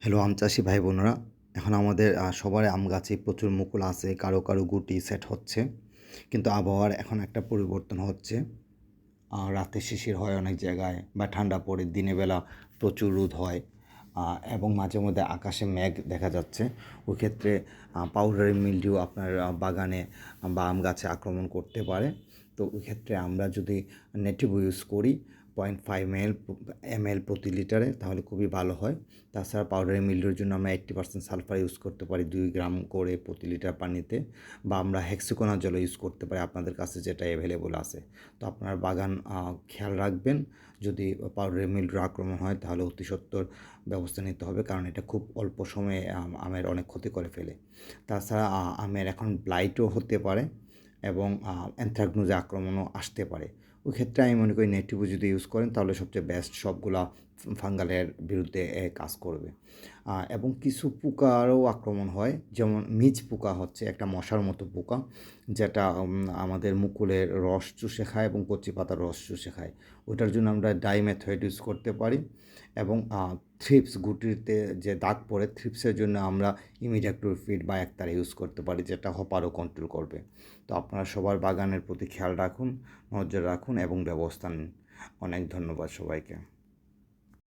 Hello আম চাষি ভাই বোনেরা এখন আমাদের সবার আম গাছে প্রচুর মুকুল আছে কারও কারও গুটি সেট হচ্ছে। কিন্তু আবহাওয়ার এখন একটা পরিবর্তন হচ্ছে। আহ, রাতে শিশির হয় অনেক জায়গায় বা ঠান্ডা পড়ে দিনের বেলা প্রচুর রোদ হয়। এবং মাঝে মধ্যে আকাশে মেঘ দেখা যাচ্ছে। ওই ক্ষেত্রে পাউডারি মিলডিউ আপনার বাগানে বা আম গাছে আক্রমণ করতে পারে। তো ওই ক্ষেত্রে আমরা যদি নেটিভ ইউজ করি point five L M L প্রতি লিটারে, তাহলে খুবই ভালো হয়। তাছাড়া পাউডারি মিল্ডের জন্য আমরা এইট্টি পার্সেন্ট সালফার ইউজ করতে পারি দুই গ্রাম করে প্রতি লিটার পানিতে, বা আমরা হেক্সিকোনার জল ইউজ করতে পারি আপনাদের কাছে যেটা অ্যাভেলেবল আছে। তো আপনার বাগান খেয়াল রাখবেন, যদি পাউডারি মিল্ডের আক্রমণ হয়, তাহলে অতি সত্বর ব্যবস্থা নিতে হবে, কারণ এটা খুব অল্প সময়ে আমের অনেক ক্ষতি করে ফেলে। তাছাড়া আমের এখন ব্লাইটও হতে পারে এবং অ্যান্থ্রাকনোজে আক্রমণও আসতে পারে। ওই ক্ষেত্রে আমি মনে করি নেটিভও যদি ইউজ করেন, তাহলে সবচেয়ে বেস্ট সবগুলা ফাঙ্গালের বিরুদ্ধে কাজ করবে। এবং কিছু পোকারও আক্রমণ হয়, যেমন মিজ পোকা হচ্ছে, একটা মশার মতো পোকা, যেটা আমাদের মুকুলের রস চুষে খায় এবং কচি পাতার রস চুষে খায়। ওটার জন্য আমরা ডাইমেথয়েড ইউজ করতে পারি এবং থ্রিপস গুটিতে যে দাগ পড়ে থ্রিপসের জন্য আমরা ইমিডাক্টোরফিড বা একতারা ইউজ করতে পারি, যেটা হপারও কন্ট্রোল করবে। তো আপনারা সবার বাগানের প্রতি খেয়াল রাখুন, নজর রাখুন এবং ব্যবস্থা নিন। অনেক ধন্যবাদ সবাইকে।